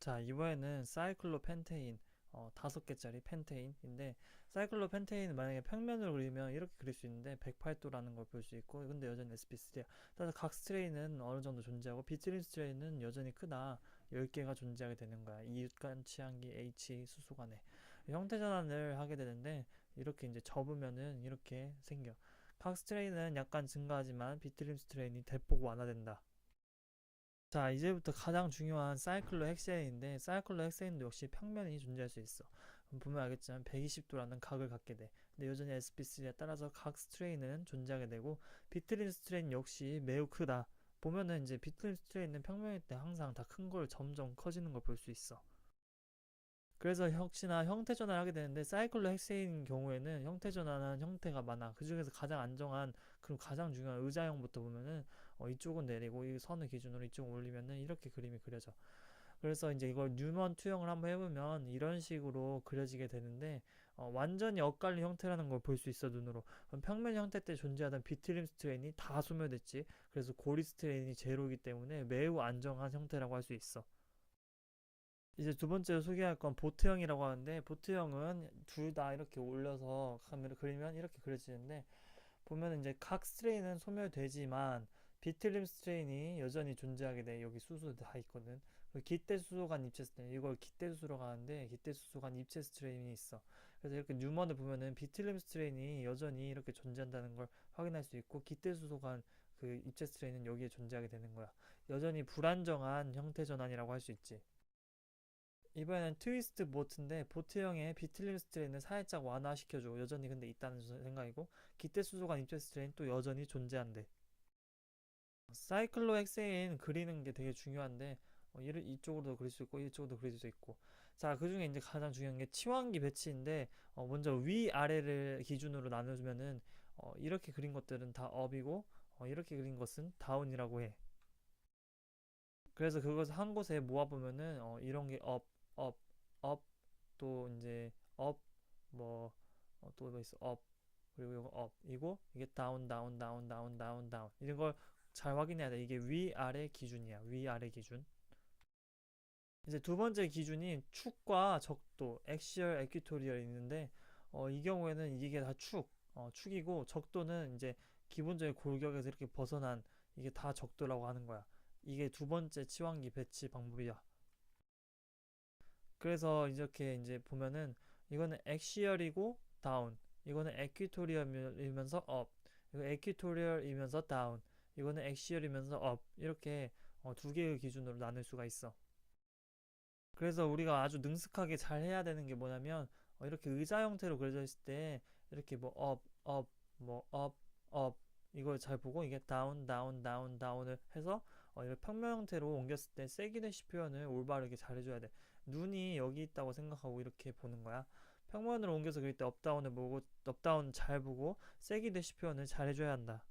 자, 이번에는 사이클로펜테인 어, 다섯 개짜리 펜테인인데 사이클로펜테인은 만약에 평면으로 그리면 이렇게 그릴 수 있는데 108도라는 걸 볼 수 있고 근데 여전히 sp3야. 따라서 각 스트레인은 어느 정도 존재하고 비트린 스트레인은 여전히 크다. 10개가 존재하게 되는 거야. 이웃간 취향기 H 수소 간에 형태 전환을 하게 되는데 이렇게 이제 접으면은 이렇게 생겨. 각 스트레인은 약간 증가하지만 비트림 스트레인이 대폭 완화된다. 자, 이제부터 가장 중요한 사이클로 헥세인인데 사이클로 헥세인도 역시 평면이 존재할 수 있어. 보면 알겠지만 120도라는 각을 갖게 돼. 근데 여전히 sp3에 따라서 각 스트레인은 존재하게 되고 비트린 스트레인 역시 매우 크다. 보면은 이제 비트린 스트레인은 평면일 때 항상 다 큰 걸 점점 커지는 걸 볼 수 있어. 그래서 역시나 형태 전환을 하게 되는데 사이클로 헥세인 경우에는 형태 전환한 형태가 많아. 그 중에서 가장 안정한 그리고 가장 중요한 의자형부터 보면은 어, 이쪽은 내리고 이 선을 기준으로 이쪽 올리면은 이렇게 그림이 그려져. 그래서 이제 이걸 뉴먼 투영을 한번 해보면 이런 식으로 그려지게 되는데 어, 완전히 엇갈린 형태라는 걸 볼 수 있어 눈으로. 평면 형태 때 존재하던 비트림 스트레인이 다 소멸됐지. 그래서 고리 스트레인이 제로이기 때문에 매우 안정한 형태라고 할 수 있어. 이제 두 번째로 소개할 건 보트형이라고 하는데 보트형은 둘 다 이렇게 올려서 카메라 그리면 이렇게 그려지는데 보면 이제 각 스트레인은 소멸되지만 비틀림 스트레인이 여전히 존재하게 돼 여기 수소 다 있거든. 그리고 기대 수소간 입체 스트레인 이걸 기대 수소라고 하는데 기대 수소간 입체 스트레인이 있어. 그래서 이렇게 뉴먼을 보면은 비틀림 스트레인이 여전히 이렇게 존재한다는 걸 확인할 수 있고 기대 수소간 그 입체 스트레인은 여기에 존재하게 되는 거야. 여전히 불안정한 형태 전환이라고 할 수 있지 이번에는 트위스트 보트인데 보트형의 비틀림 스트레인을 살짝 완화시켜줘 여전히 근데 있다는 생각이고 기대 수소간 입체 스트레인 또 여전히 존재한대 사이클로 헥세인 그리는 게 되게 중요한데 어, 이를 이쪽으로도 그릴 수 있고 이쪽으로도 그릴 수 있고. 자 그 중에 이제 가장 중요한 게 치환기 배치인데 어, 먼저 위 아래를 기준으로 나눠주면은 어, 이렇게 그린 것들은 다 업이고 어, 이렇게 그린 것은 다운이라고 해. 그래서 그것을 한 곳에 모아보면은 어, 이런 게 업, 업, 업, 또 이제 업, 뭐, 어, 또뭐 있어, 업, 그리고 이거 업, 이고 이게 다운, 다운, 다운, 다운, 다운, 다운 이런 걸 잘 확인해야 돼. 이게 위, 아래 기준이야. 위, 아래 기준. 이제 두 번째 기준이 축과 적도, 엑시얼, 에퀴토리얼이 있는데 어, 이 경우에는 이게 다 축, 어, 축이고 적도는 이제 기본적인 골격에서 이렇게 벗어난 이게 다 적도라고 하는 거야. 이게 두 번째 치환기 배치 방법이야. 그래서 이렇게 이제 보면은 이거는 엑시얼이고 다운, 이거는 에퀴토리얼이면서 업, 이거 에퀴토리얼이면서 다운, 이거는 엑시얼이면서 업 이렇게 어, 두 개의 기준으로 나눌 수가 있어. 그래서 우리가 아주 능숙하게 잘 해야 되는 게 뭐냐면 어, 이렇게 의자 형태로 그려져 있을 때 이렇게 뭐 업, 업, 뭐 업, 업 이걸 잘 보고 이게 다운, 다운, 다운, 다운을 해서 어, 이걸 평면 형태로 옮겼을 때 세기 대시 표현을 올바르게 잘 해줘야 돼. 눈이 여기 있다고 생각하고 이렇게 보는 거야. 평면으로 옮겨서 그릴 때 업다운을 보고 업다운 잘 보고 세기 대시 표현을 잘 해줘야 한다.